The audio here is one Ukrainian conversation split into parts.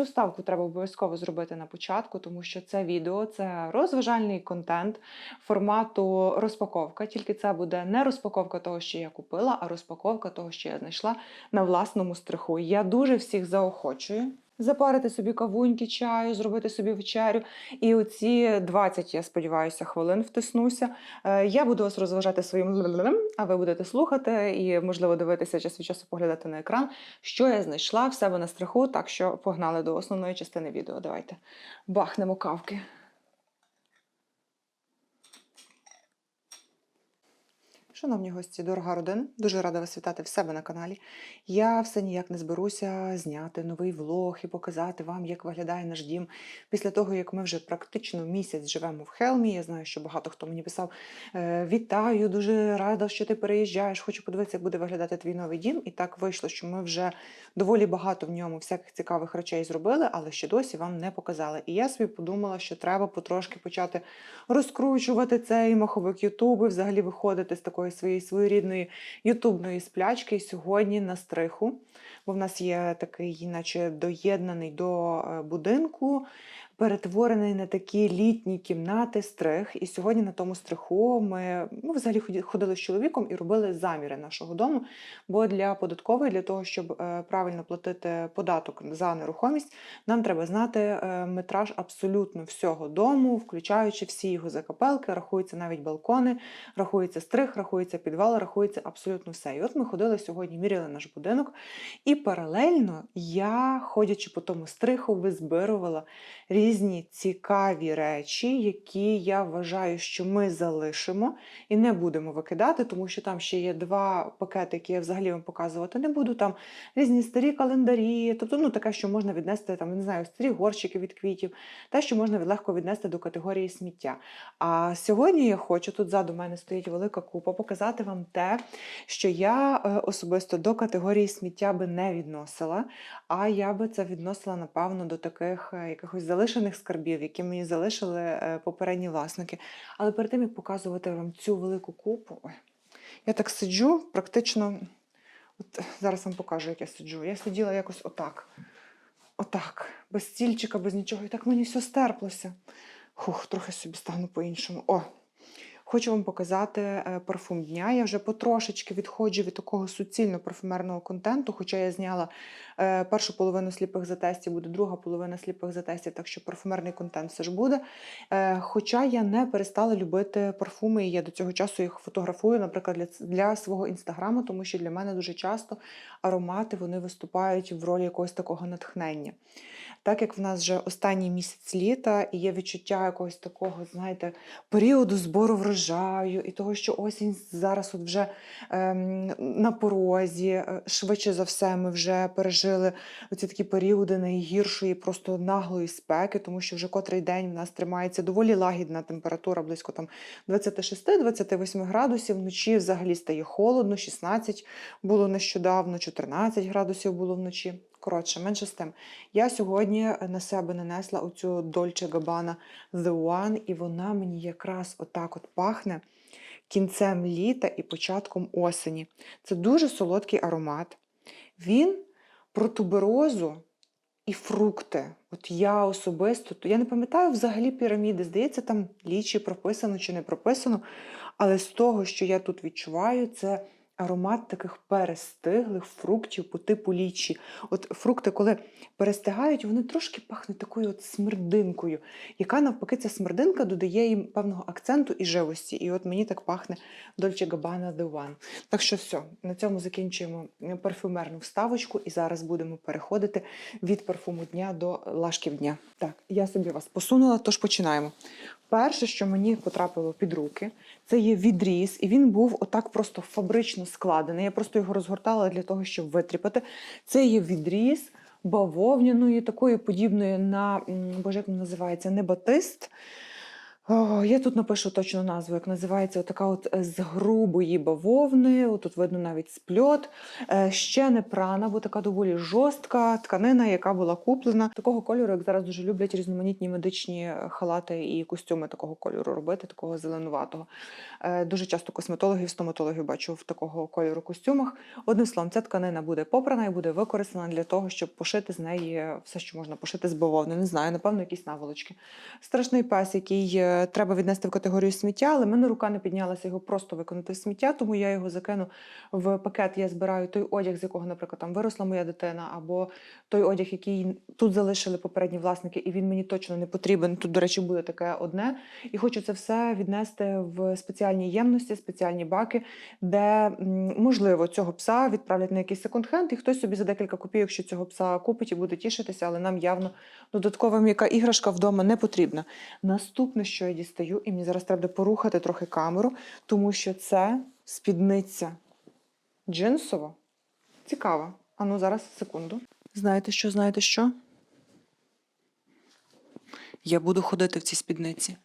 Цю ставку треба обов'язково зробити на початку, тому що це відео це розважальний контент формату розпаковка. Тільки це буде не розпаковка того, що я купила, а розпаковка того, що я знайшла на власному стриху. Я дуже всіх заохочую. Запарити собі кавуньки чаю, зробити собі вечерю. І оці 20, я сподіваюся, хвилин втиснуся. Е, Я буду вас розважати своїм лем-лем, а ви будете слухати і, можливо, дивитися час від часу поглядати на екран, що я знайшла в себе на страху. Так що погнали до основної частини відео. Давайте бахнемо кавки. Шановні гості, дорога родина, дуже рада вас вітати в себе на каналі. Я все ніяк не зберуся зняти новий влог і показати вам, як виглядає наш дім після того, як ми вже практично місяць живемо в Хелмі. Я знаю, що багато хто мені писав: «Е, Вітаю, дуже рада, що ти переїжджаєш. Хочу подивитися, як буде виглядати твій новий дім. І так вийшло, що ми вже доволі багато в ньому всяких цікавих речей зробили, але ще досі вам не показали. І я собі подумала, що треба потрошки почати розкручувати цей маховик Ютубу, і взагалі виходити з такої своєї своєрідної ютубної сплячки сьогодні на стриху. Бо в нас є такий, наче доєднаний до е, будинку, перетворений на такі літні кімнати стрих. І сьогодні на тому стриху ми, ми взагалі ходили з чоловіком і робили заміри нашого дому. Бо для податкової, для того, щоб е, правильно платити податок за нерухомість, нам треба знати е, метраж абсолютно всього дому, включаючи всі його закапелки, рахуються навіть балкони, рахується стрих, рахується підвал, рахується абсолютно все. І от ми ходили сьогодні, міряли наш будинок, і паралельно я, ходячи по тому стриху, визбирувала різні цікаві речі, які я вважаю, що ми залишимо і не будемо викидати, тому що там ще є два пакети, які я взагалі вам показувати не буду. Там різні старі календарі, тобто ну таке, що можна віднести там, не знаю, старі горщики від квітів, те, що можна легко віднести до категорії сміття. А сьогодні я хочу, тут ззаду мене стоїть велика купа, показати вам те, що я е, особисто до категорії сміття би не відносила, а я би це відносила, напевно, до таких е, якихось залишених скарбів, які мені залишили е, попередні власники. Але перед тим, як показувати вам цю велику купу, я так сиджу, практично. От зараз вам покажу, як я сиджу. Я сиділа якось отак. Отак, без стільчика, без нічого. І так мені все стерплося. Хух, трохи собі стану по-іншому. О, хочу вам показати е, парфум дня. Я вже потрошечки відходжу від такого суцільно парфумерного контенту, хоча я зняла е, першу половину сліпих затестів, буде друга половина сліпих затестів, так що парфумерний контент все ж буде. Е, Хоча я не перестала любити парфуми, і я до цього часу їх фотографую, наприклад, для, для свого інстаграму, тому що для мене дуже часто аромати вони виступають в ролі якогось такого натхнення. Так як в нас вже останній місяць літа і є відчуття якогось такого, знаєте, періоду збору врожаю, і того, що осінь зараз от вже ем, на порозі, е, швидше за все, ми вже пережили оці такі періоди найгіршої, просто наглої спеки, тому що вже котрий день в нас тримається доволі лагідна температура, близько там 26-28 градусів. Вночі взагалі стає холодно, 16 було нещодавно, 14 градусів було вночі. Коротше, менше з тим. Я сьогодні на себе нанесла оцю Dolce Gabbana The One, і вона мені якраз отак от пахне кінцем літа і початком осені. Це дуже солодкий аромат. Він про туберозу і фрукти. От я особисто, то я не пам'ятаю взагалі піраміди, здається, там лічі прописано чи не прописано. Але з того, що я тут відчуваю, це аромат таких перестиглих фруктів по типу лічі. От фрукти, коли перестигають, вони трошки пахнуть такою от смердинкою, яка навпаки ця смердинка додає їм певного акценту і живості. І от мені так пахне Dolce Gabbana The. Так що все, на цьому закінчуємо парфюмерну вставочку, і зараз будемо переходити від парфуму дня до лашків дня. Так, я собі вас посунула, тож починаємо. Перше, що мені потрапило під руки, це є відріз, і він був отак просто фабрично складений. Я просто його розгортала для того, щоб витріпати. Це є відріз бавовняної, такої подібної на боже, як він називається, не батист. О, я тут напишу точну назву, як називається така от е, з грубої бавовни. Тут видно навіть спльот. Е, Ще не прана, бо така доволі жорстка тканина, яка була куплена. Такого кольору, як зараз дуже люблять різноманітні медичні е, халати і костюми такого кольору робити, такого зеленуватого. Дуже часто косметологів, стоматологів бачу в такого кольору костюмах. Одним словом, ця тканина буде попрана і буде використана для того, щоб пошити з неї все, що можна пошити з бавовни. Не знаю, напевно, якісь наволочки. Страшний пес, який треба віднести в категорію сміття, але мене рука не піднялася його просто виконати в сміття, тому я його закину в пакет. Я збираю той одяг, з якого, наприклад, там виросла моя дитина, або той одяг, який тут залишили попередні власники, і він мені точно не потрібен. Тут, до речі, буде таке одне. І хочу це все віднести в спеціальні ємності, спеціальні баки, де можливо цього пса відправлять на якийсь секонд-хенд, і хтось собі за декілька копійок ще цього пса купить і буде тішитися, але нам явно додаткова м'яка іграшка вдома не потрібна. Наступне, що я дістаю, і мені зараз треба порухати трохи камеру, тому що це спідниця джинсова. Цікава. А ну зараз секунду. Знаєте що, знаєте що? Я буду ходити в цій спідниці.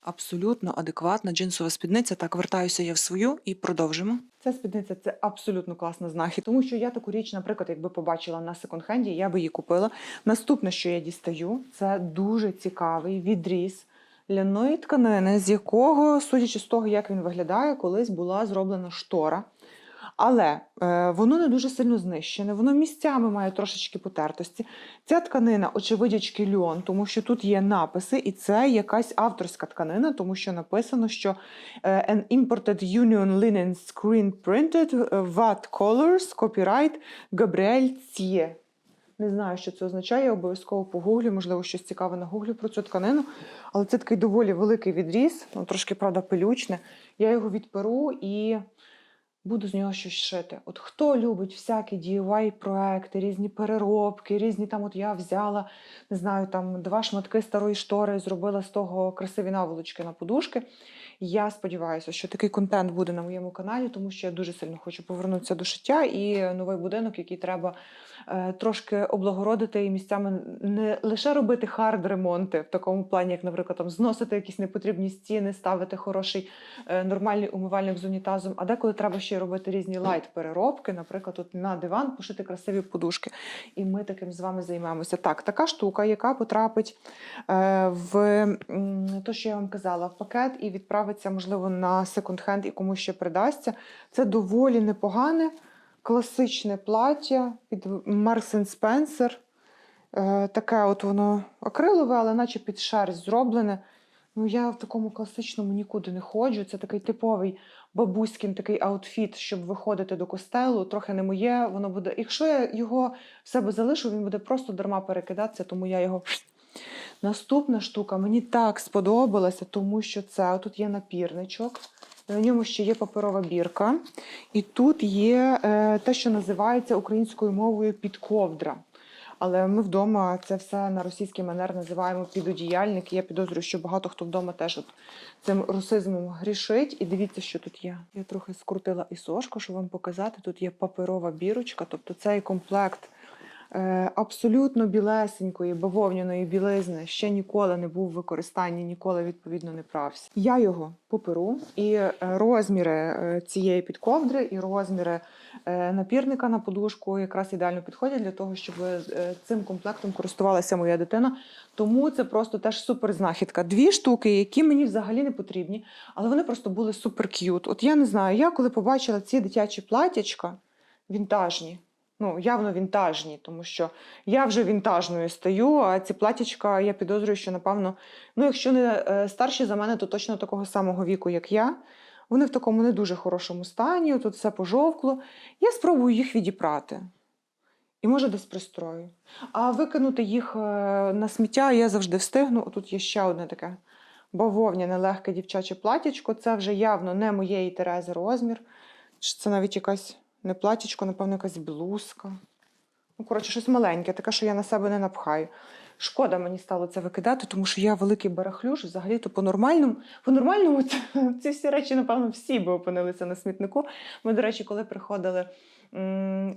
Абсолютно адекватна джинсова спідниця. Так, вертаюся я в свою і продовжимо. Ця спідниця це абсолютно класна знахід, тому що я таку річ, наприклад, якби побачила на секонд-хенді, я би її купила. Наступне, що я дістаю, це дуже цікавий відріз ляної тканини, з якого, судячи з того, як він виглядає, колись була зроблена штора. Але е, воно не дуже сильно знищене, воно місцями має трошечки потертості. Ця тканина, очевидячки, льон, тому що тут є написи, і це якась авторська тканина, тому що написано, що е, an imported union linen screen printed е, what colors, copyright Gabriel Cie. Не знаю, що це означає, я обов'язково погуглю, можливо, щось цікаве нагуглю про цю тканину. Але це такий доволі великий відріз, ну, трошки, правда, пилючне. Я його відперу і буду з нього щось шити. От хто любить всякі DIY проекти, різні переробки, різні там, от я взяла, не знаю, там два шматки старої штори, зробила з того красиві наволочки на подушки. Я сподіваюся, що такий контент буде на моєму каналі, тому що я дуже сильно хочу повернутися до шиття і новий будинок, який треба е, трошки облагородити і місцями не лише робити хард-ремонти в такому плані, як, наприклад, там зносити якісь непотрібні стіни, ставити хороший е, нормальний умивальник з унітазом, а деколи треба ще й робити різні лайт-переробки, наприклад, тут на диван пошити красиві подушки. І ми таким з вами займаємося. Так, така штука, яка потрапить е, в то, що я вам казала, в пакет і відправиться, можливо, на секонд-хенд і комусь ще придасться. Це доволі непогане класичне плаття Marks Spencer. Е, таке от воно акрилове, але наче під шерсть зроблене. Ну, я в такому класичному нікуди не ходжу. Це такий типовий бабуськін такий аутфіт, щоб виходити до костелу. Трохи не моє. Воно буде. Якщо я його в себе залишу, він буде просто дарма перекидатися, тому я його. Наступна штука мені так сподобалася, тому що це тут є напірничок. На ньому ще є паперова бірка. І тут є е, те, що називається українською мовою підковдра. Але ми вдома це все на російський манер називаємо підодіяльник. Я підозрюю, що багато хто вдома теж от цим русизмом грішить. І дивіться, що тут є. Я трохи скрутила і сошку, щоб вам показати. Тут є паперова бірочка, тобто цей комплект абсолютно білесенької бавовняної білизни ще ніколи не був в використанні, ніколи відповідно не прався. Я його поперу, і е, розміри е, цієї підковдри, і розміри е, напірника на подушку якраз ідеально підходять для того, щоб е, цим комплектом користувалася моя дитина. Тому це просто теж супер знахідка. Дві штуки, які мені взагалі не потрібні, але вони просто були супер к'ют. От я не знаю, я коли побачила ці дитячі платячка вінтажні. Ну, явно вінтажні, тому що я вже вінтажною стаю, а ці платячка, я підозрюю, що, напевно, ну, якщо не е, старші за мене, то точно такого самого віку, як я. Вони в такому не дуже хорошому стані, тут все пожовкло. Я спробую їх відіпрати. І може десь пристрою. А викинути їх е, на сміття я завжди встигну. Тут є ще одне таке бавовняне легке дівчаче платячко. Це вже явно не моєї Терези розмір. Це навіть якась не платічко, напевно, якась блузка. Ну, коротше, щось маленьке, таке, що я на себе не напхаю. Шкода мені стало це викидати, тому що я великий барахлюш. Взагалі-то по-нормальному, по-нормальному ці всі речі, напевно, всі би опинилися на смітнику. Ми, до речі, коли приходили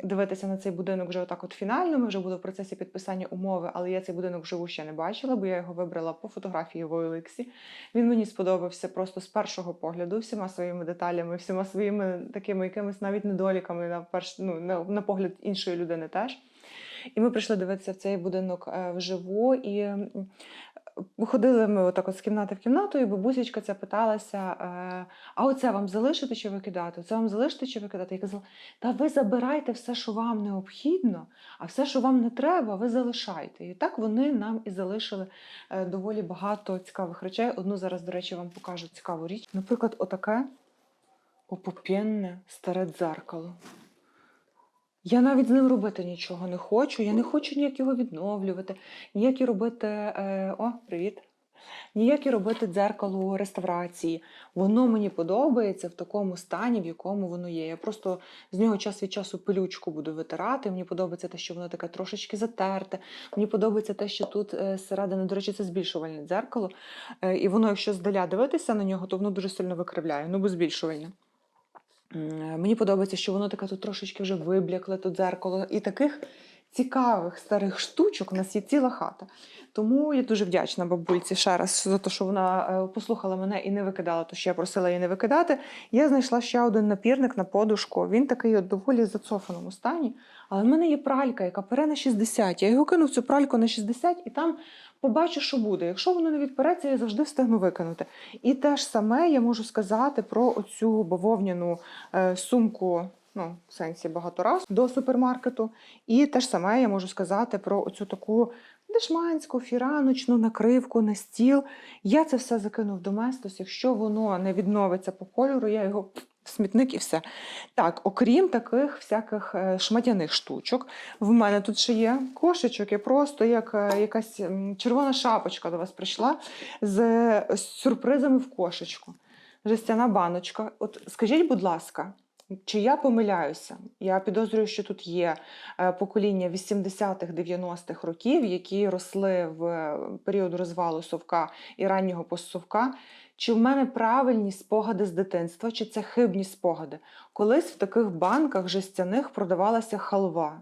дивитися на цей будинок вже отак от фінально, ми вже були в процесі підписання умови, але я цей будинок вживу ще не бачила, бо я його вибрала по фотографії в OLX. Він мені сподобався просто з першого погляду, всіма своїми деталями, всіма своїми такими якимись навіть недоліками на перш, ну, на, на погляд іншої людини теж. І ми прийшли дивитися в цей будинок е, вживу. І ходили ми отак от з кімнати в кімнату, і бабусечка ця питалася: е, а оце вам залишити чи викидати? Оце вам залишити чи викидати? Я казала, та ви забирайте все, що вам необхідно, а все, що вам не треба, ви залишайте. І так вони нам і залишили е, доволі багато цікавих речей. Одну зараз, до речі, вам покажу цікаву річ. Наприклад, отаке опуп'єнне старе дзеркало. Я навіть з ним робити нічого не хочу. Я не хочу ніяк його відновлювати, ніякі робити. Е, о, привіт! Ніякі робити дзеркало реставрації. Воно мені подобається в такому стані, в якому воно є. Я просто з нього час від часу пилючку буду витирати. Мені подобається те, що воно таке трошечки затерте. Мені подобається те, що тут е, зсередини, до речі, це збільшувальне дзеркало. Е, і воно, якщо здаля дивитися на нього, то воно дуже сильно викривляє, ну бо збільшувальне. М, Мені подобається, що воно таке тут трошечки вже виблякле, тут дзеркало. І таких цікавих старих штучок у нас є ціла хата. Тому я дуже вдячна бабульці ще раз за те, що вона е, послухала мене і не викидала, то що я просила її не викидати. Я знайшла ще один напірник на подушку. Він такий от доволі зацофаному стані. Але в мене є пралька, яка пере на 60. Я його кину в цю пральку на 60 і там побачу, що буде. Якщо воно не відпереться, я завжди встигну викинути. І те ж саме я можу сказати про оцю бавовняну е, сумку. Ну, в сенсі багато раз до супермаркету. І те ж саме я можу сказати про оцю таку дешманську, фіраночну накривку на стіл. Я це все закину в доместос. Якщо воно не відновиться по кольору, я його в смітник і все. Так, окрім таких всяких е, шматяних штучок, в мене тут ще є кошечок. Я просто як е, якась червона шапочка до вас прийшла з е, сюрпризами в кошечку. Жестяна баночка. От скажіть, будь ласка, чи я помиляюся? Я підозрюю, що тут є е, покоління 80-х, 90-х років, які росли в е, період розвалу совка і раннього постсовка. Чи в мене правильні спогади з дитинства, чи це хибні спогади? Колись в таких банках жестяних продавалася халва,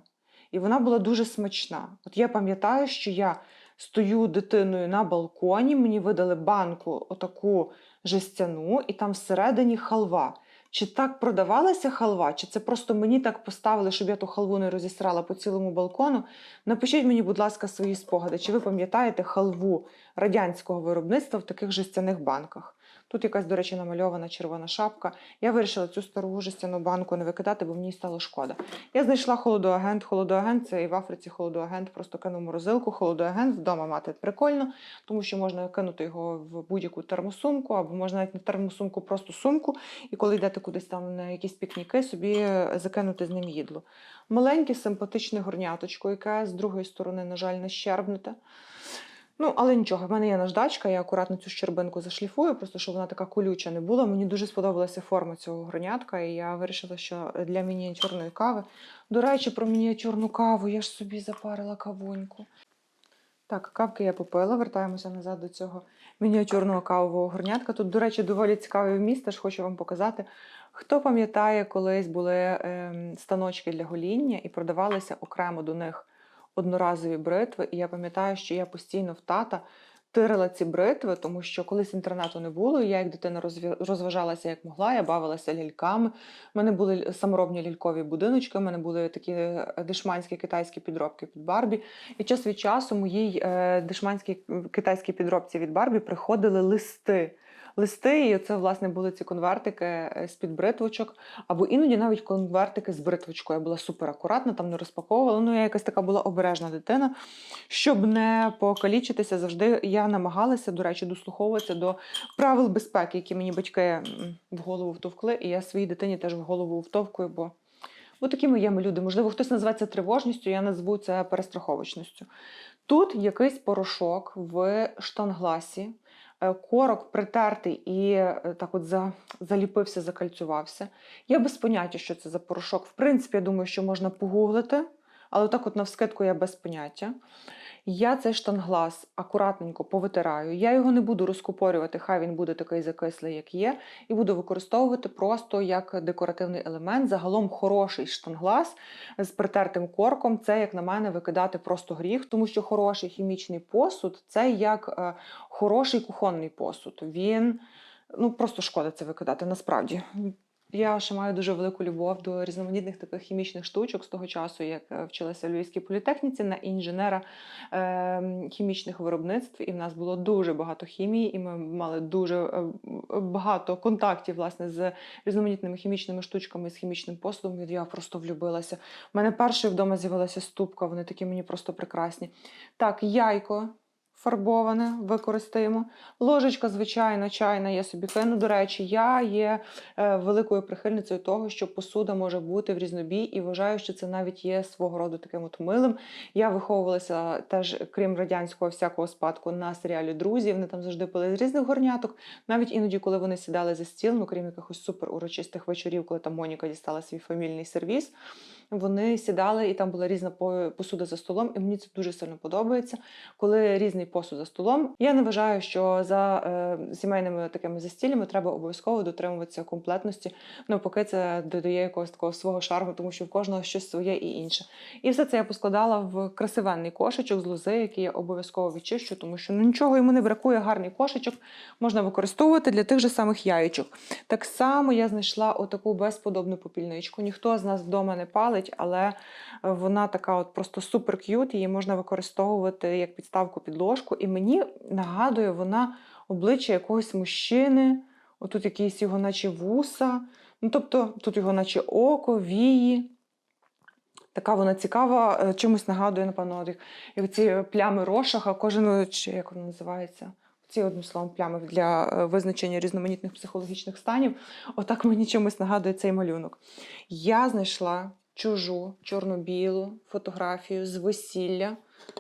і вона була дуже смачна. От я пам'ятаю, що я стою дитиною на балконі, мені видали банку отаку жестяну, і там всередині халва. Чи так продавалася халва, чи це просто мені так поставили, щоб я ту халву не розісрала по цілому балкону? Напишіть мені, будь ласка, свої спогади. Чи ви пам'ятаєте халву радянського виробництва в таких жестяних банках? Тут якась, до речі, намальована червона шапка. Я вирішила цю стару жестяну банку не викидати, бо мені стало шкода. Я знайшла холодоагент. Холодоагент це і в Африці холодоагент, просто кинув морозилку. Холодоагент вдома мати прикольно, тому що можна кинути його в будь-яку термосумку, або можна навіть не термосумку, просто сумку. І коли йдете кудись там на якісь пікніки, собі закинути з ним їдло. Маленьке, симпатичне горняточко, яке з другої сторони, на жаль, не щербнете. Ну, але нічого, в мене є наждачка, я акуратно цю щербинку зашліфую, просто щоб вона така колюча не була. Мені дуже сподобалася форма цього горнятка, і я вирішила, що для мініатюрної кави. До речі, про мініатюрну каву я ж собі запарила кавуньку. Так, кавки я попила, вертаємося назад до цього мініатюрного кавового горнятка. Тут, до речі, доволі цікавий вміст, теж хочу вам показати. Хто пам'ятає, колись були ем, станочки для гоління і продавалися окремо до них одноразові бритви. І я пам'ятаю, що я постійно в тата тирила ці бритви, тому що колись інтернету не було. Я як дитина розважалася як могла, я бавилася ляльками. У мене були саморобні лялькові будиночки, у мене були такі е, дешманські китайські підробки під Барбі. І час від часу моїй е, дешманській китайській підробці від Барбі приходили листи. Листи, і це власне були ці конвертики е, з-під бритвочок, або іноді навіть конвертики з бритвочкою. Я була супер акуратна, там не розпаковувала. Ну, я якась така була обережна дитина. Щоб не покалічитися, завжди я намагалася, до речі, дослуховуватися до правил безпеки, які мені батьки в голову втовкли, і я своїй дитині теж в голову втовкую, бо. Бо такими є ми люди. Можливо, хтось називає це тривожністю, я назву це перестраховочністю. Тут якийсь порошок в штангласі, корок притертий і е, так от за, заліпився, закальцювався. Я без поняття, що це за порошок. В принципі, я думаю, що можна погуглити. але так от навскидку я без поняття. Я цей штанглас акуратненько повитираю. Я його не буду розкупорювати, хай він буде такий закислий, як є, і буду використовувати просто як декоративний елемент. Загалом хороший штанглас з притертим корком це, як на мене, викидати просто гріх, тому що хороший хімічний посуд це як е, хороший кухонний посуд. Він ну просто шкода це викидати насправді. Я ще маю дуже велику любов до різноманітних таких хімічних штучок з того часу, як е, вчилася в Львівській політехніці на інженера е, хімічних виробництв. І в нас було дуже багато хімії, і ми мали дуже е, багато контактів власне з різноманітними хімічними штучками, з хімічним посудом. Я просто влюбилася. У мене перше вдома з'явилася ступка, вони такі мені просто прекрасні. Так, яйко. Фарбоване використаємо. Ложечка, звичайна, чайна, я собі кину. До речі, я є е, великою прихильницею того, що посуда може бути в різнобій, і вважаю, що це навіть є свого роду таким от милим. Я виховувалася теж, крім радянського всякого спадку, на серіалі Друзі. Вони там завжди пили з різних горняток. Навіть іноді, коли вони сідали за стіл, ну крім якихось супер урочистих вечорів, коли там Моніка дістала свій фамільний сервіс. Вони сідали, і там була різна посуда за столом, і мені це дуже сильно подобається. Коли різний посуд за столом. Я не вважаю, що за е, сімейними такими застіллями треба обов'язково дотримуватися комплектності. Навпаки, це додає якогось такого свого шарму, тому що в кожного щось своє і інше. І все це я поскладала в красивенний кошечок з лози, який я обов'язково відчищу, тому що ну, нічого йому не бракує. Гарний кошечок можна використовувати для тих же самих яєчок. Так само я знайшла отаку безподобну попільничку. Ніхто з нас вдома не палить, але вона така от просто супер к'ют. Її можна використовувати як підставку під ложку. І мені нагадує вона обличчя якогось мужчини. Отут якісь його, наче вуса. Ну, тобто, тут його, наче око, вії. Така вона цікава, е, чимось нагадує, напевно, як, ці плями рошаха, кожен, чи як воно називається? Ці одним словом плями для е, визначення різноманітних психологічних станів. Отак мені чимось нагадує цей малюнок. Я знайшла чужу чорно-білу фотографію з весілля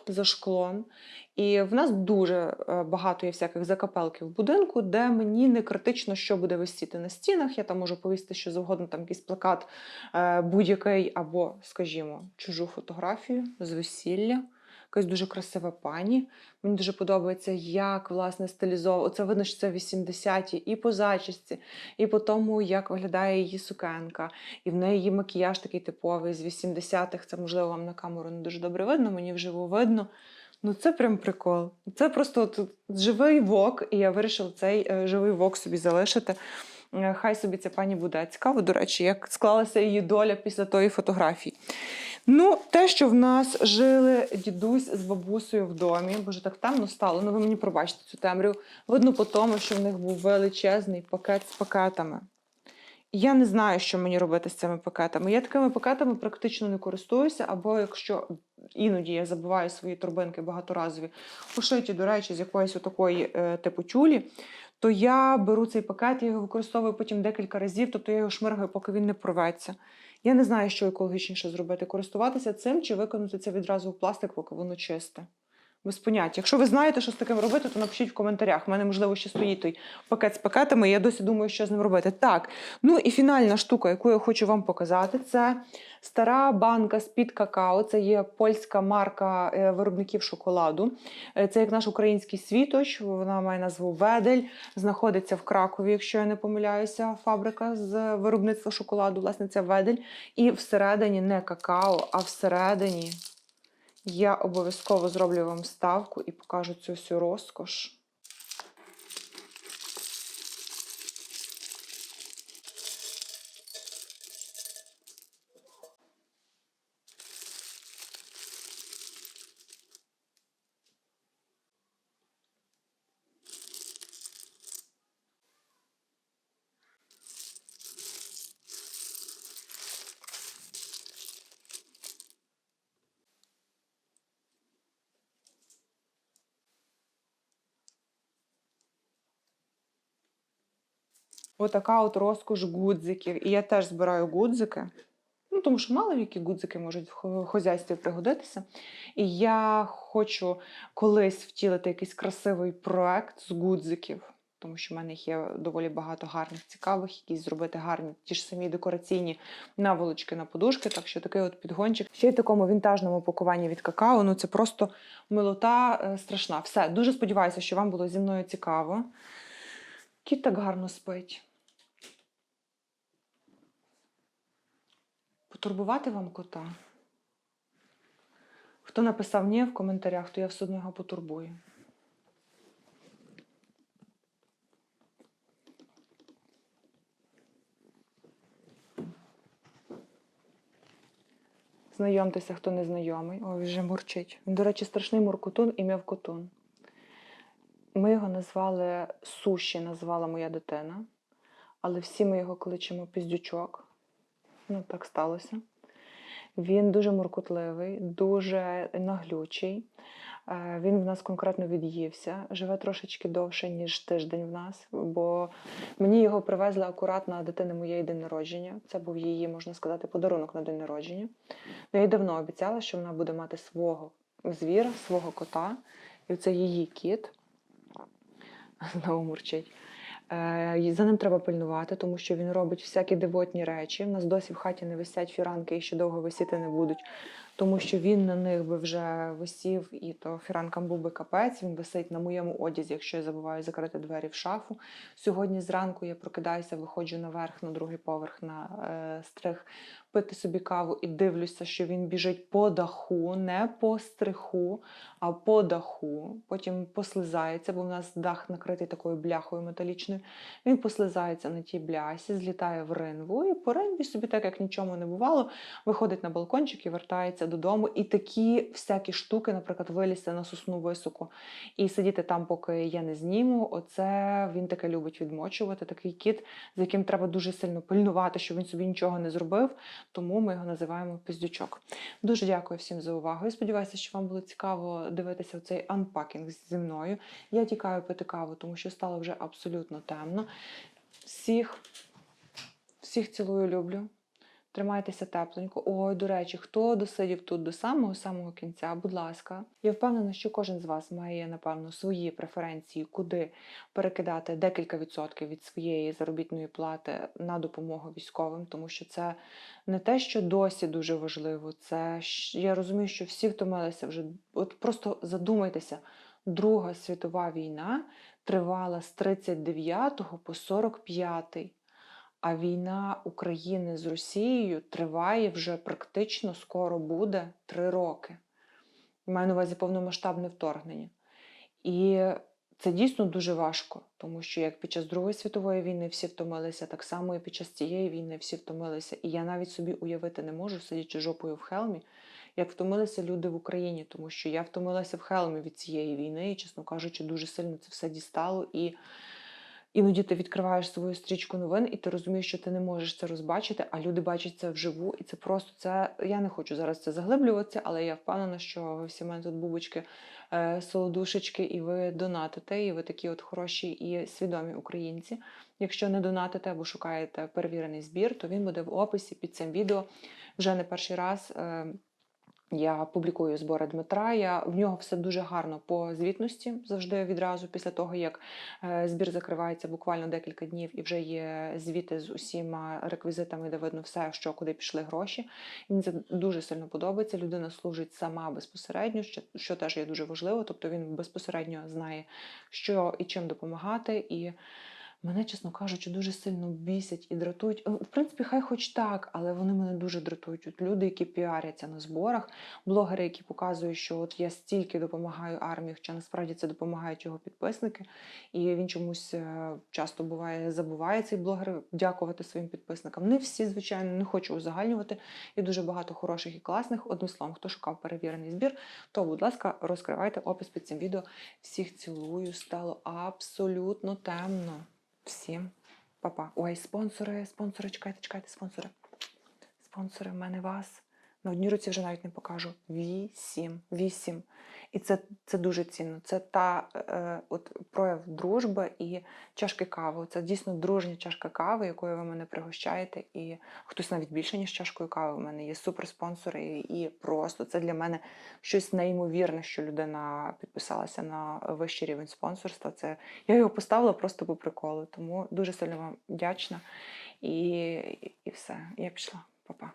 за шклом. І в нас дуже е, багато є всяких закапелків в будинку, де мені не критично, що буде висіти на стінах. Я там можу повісти, що завгодно, там якийсь плакат е, будь-який, або, скажімо, чужу фотографію з весілля. Якась дуже красива пані. Мені дуже подобається, як власне стилізовано. Це видно, що це 80-ті і по зачісці, і по тому, як виглядає її сукенка. І в неї її макіяж такий типовий з 80-х. Це можливо вам на камеру не дуже добре видно, мені вживу видно. Ну це прям прикол. Це просто от живий вок, і я вирішила цей е, живий вок собі залишити. Е, Хай собі ця пані буде цікаво, до речі, як склалася її доля після тої фотографії. Ну, те, що в нас жили дідусь з бабусею в домі, боже, так темно стало. Ну ви мені пробачте цю темряву. Видно по тому, що в них був величезний пакет з пакетами. Я не знаю, що мені робити з цими пакетами. Я такими пакетами практично не користуюся, або якщо іноді я забуваю свої торбинки багаторазові, пошиті, до речі, з якоїсь отакої е, типу тюлі, то я беру цей пакет, я його використовую потім декілька разів, тобто я його шмиргаю, поки він не порветься. Я не знаю, що екологічніше зробити: користуватися цим чи виконати це відразу в пластик, поки воно чисте. Без поняття. Якщо ви знаєте, що з таким робити, то напишіть в коментарях. У мене, можливо, ще стоїть той пакет з пакетами, і я досі думаю, що з ним робити. Так, ну і фінальна штука, яку я хочу вам показати, це стара банка з-під какао. Це є польська марка е, виробників шоколаду. Е, Це як наш український світоч. Вона має назву Ведель. Знаходиться в Кракові, якщо я не помиляюся, фабрика з виробництва шоколаду. Власне, це Ведель. І всередині не какао, а всередині. Я обов'язково зроблю вам ставку і покажу цю всю розкош. Отака от розкош гудзиків. І я теж збираю гудзики. Ну, тому що мало які гудзики можуть в хо- хозяйстві пригодитися. І я хочу колись втілити якийсь красивий проект з гудзиків. тому що в мене їх є доволі багато гарних, цікавих, якісь зробити гарні, ті ж самі декораційні наволочки на подушки. Так що такий от підгончик. Ще й в такому вінтажному пакуванні від какао. Ну це просто милота е, страшна. Все, дуже сподіваюся, що вам було зі мною цікаво. Кіт так гарно спить. Потурбувати вам кота? Хто написав ні в коментарях, то я все одно його потурбую. Знайомтеся, хто не знайомий. Ой, вже мурчить. Він, до речі, страшний муркотун і м'явкотун. Ми його назвали суші, назвала моя дитина, але всі ми його кличемо піздючок. Ну, так сталося. Він дуже муркотливий, дуже наглючий. Е, Він в нас конкретно від'ївся, живе трошечки довше, ніж тиждень в нас, бо мені його привезли акуратно на дитини моєї день народження. Це був її, можна сказати, подарунок на день народження. Ну, Я їй давно обіцяла, що вона буде мати свого звіра, свого кота, і це її кіт. Знову мурчить. Е, За ним треба пильнувати, тому що він робить всякі дивотні речі. У нас досі в хаті не висять фіранки і ще довго висіти не будуть, тому що він на них би вже висів, і то фіранкам був би капець. Він висить на моєму одязі, якщо я забуваю закрити двері в шафу. Сьогодні зранку я прокидаюся, виходжу наверх на другий поверх на е, стрих пити собі каву і дивлюся, що він біжить по даху, не по стриху, а по даху. Потім послизається, бо в нас дах накритий такою бляхою металічною. Він послизається на тій блясі, злітає в ринву і по ринві собі, так як нічому не бувало, виходить на балкончик і вертається додому. І такі всякі штуки, наприклад, вилізти на сосну високо і сидіти там, поки я не зніму. Оце він таке любить відмочувати. Такий кіт, з яким треба дуже сильно пильнувати, щоб він собі нічого не зробив. Тому ми його називаємо піздючок. Дуже дякую всім за увагу. Я сподіваюся, що вам було цікаво дивитися цей анпакінг зі мною. Я тікаю пити каву, тому що стало вже абсолютно темно. Всіх, всіх цілую, люблю. Тримайтеся тепленько. Ой, до речі, хто досидів тут до самого самого кінця, будь ласка. Я впевнена, що кожен з вас має, напевно, свої преференції, куди перекидати декілька відсотків від своєї заробітної плати на допомогу військовим, тому що це не те, що досі дуже важливо. Це я розумію, що всі втомилися вже. От просто задумайтеся, Друга світова війна тривала з 39 по 45. А війна України з Росією триває вже практично скоро буде три роки. Маю на увазі повномасштабне вторгнення. І це дійсно дуже важко, тому що як під час Другої світової війни всі втомилися, так само і під час цієї війни всі втомилися. І я навіть собі уявити не можу, сидячи жопою в хелмі, як втомилися люди в Україні, тому що я втомилася в хелмі від цієї війни, і, чесно кажучи, дуже сильно це все дістало. І Іноді ти відкриваєш свою стрічку новин, і ти розумієш, що ти не можеш це розбачити, а люди бачать це вживу, і це просто це. Я не хочу зараз це заглиблюватися, але я впевнена, що ви всі мене тут бубочки, е, солодушечки, і ви донатите, і ви такі от хороші і свідомі українці. Якщо не донатите або шукаєте перевірений збір, то він буде в описі під цим відео вже не перший раз. Я публікую збори Дмитра. Я в нього все дуже гарно по звітності завжди відразу після того, як е, збір закривається буквально декілька днів, і вже є звіти з усіма реквізитами, де видно все, що куди пішли гроші. Мені це дуже сильно подобається. Людина служить сама безпосередньо, що теж є дуже важливо. Тобто він безпосередньо знає, що і чим допомагати. І Мене, чесно кажучи, дуже сильно бісять і дратують. Ну, В принципі, хай хоч так, але вони мене дуже дратують. От люди, які піаряться на зборах, блогери, які показують, що от я стільки допомагаю армії, хоча насправді це допомагають його підписники, і він чомусь е, часто буває забуває цей блогер дякувати своїм підписникам. Не всі, звичайно, не хочу узагальнювати. Є дуже багато хороших і класних. Одним словом, хто шукав перевірений збір, то, будь ласка, розкривайте опис під цим відео. Всіх цілую, стало абсолютно темно. Всім па-па. Ой, спонсори, спонсори, чекайте, чекайте, спонсори. Спонсори, в мене вас На одній руці вже навіть не покажу. Вісім. Вісім. І це, це дуже цінно. Це та е, от прояв дружби і чашки кави. Це дійсно дружня чашка кави, якою ви мене пригощаєте. І хтось навіть більше, ніж чашкою кави. У мене є суперспонсори, і, і просто це для мене щось неймовірне, що людина підписалася на вищий рівень спонсорства. Це я його поставила просто по приколу. Тому дуже сильно вам вдячна. І, і все. Я пішла. Па-па.